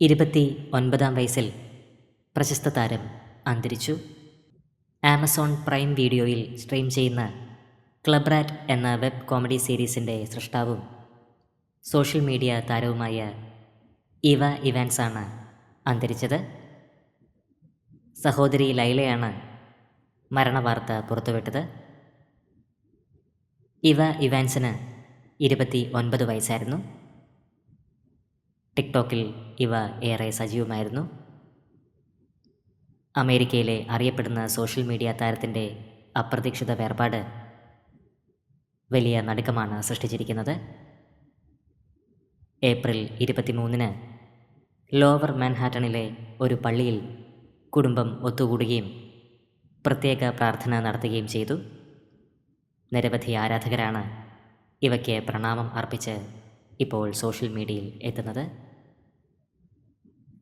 ഇരുപത്തി ഒൻപതാം വയസ്സിൽ പ്രശസ്ത താരം അന്തരിച്ചു. ആമസോൺ പ്രൈം വീഡിയോയിൽ സ്ട്രീം ചെയ്യുന്ന ക്ലബ് റാറ്റ് എന്ന വെബ് കോമഡി സീരീസിന്റെ സൃഷ്ടാവും സോഷ്യൽ മീഡിയ താരവുമായ ഇവ ഇവാൻസാണ് അന്തരിച്ചത്. സഹോദരി ലൈലയാണ് മരണവാർത്ത പുറത്തുവിട്ടത്. ഇവ ഇവാൻസിന് ഇരുപത്തി ഒൻപത് വയസ്സായിരുന്നു. ടിക്ടോക്കിൽ ഇവ ഏറെ സജീവമായിരുന്നു. അമേരിക്കയിലെ അറിയപ്പെടുന്ന സോഷ്യൽ മീഡിയ താരത്തിന്റെ അപ്രതീക്ഷിത വേർപാട് വലിയ നടുക്കമാണ് സൃഷ്ടിച്ചിരിക്കുന്നത്. ഏപ്രിൽ ഇരുപത്തിമൂന്നിന് ലോവർ മാൻഹാട്ടണിലെ ഒരു പള്ളിയിൽ കുടുംബം ഒത്തുകൂടുകയും പ്രത്യേക പ്രാർത്ഥന നടത്തുകയും ചെയ്തു. നിരവധി ആരാധകരാണ് ഇവയ്ക്ക് പ്രണാമം അർപ്പിച്ച് ഇപ്പോൾ സോഷ്യൽ മീഡിയയിൽ എത്തുന്നത്.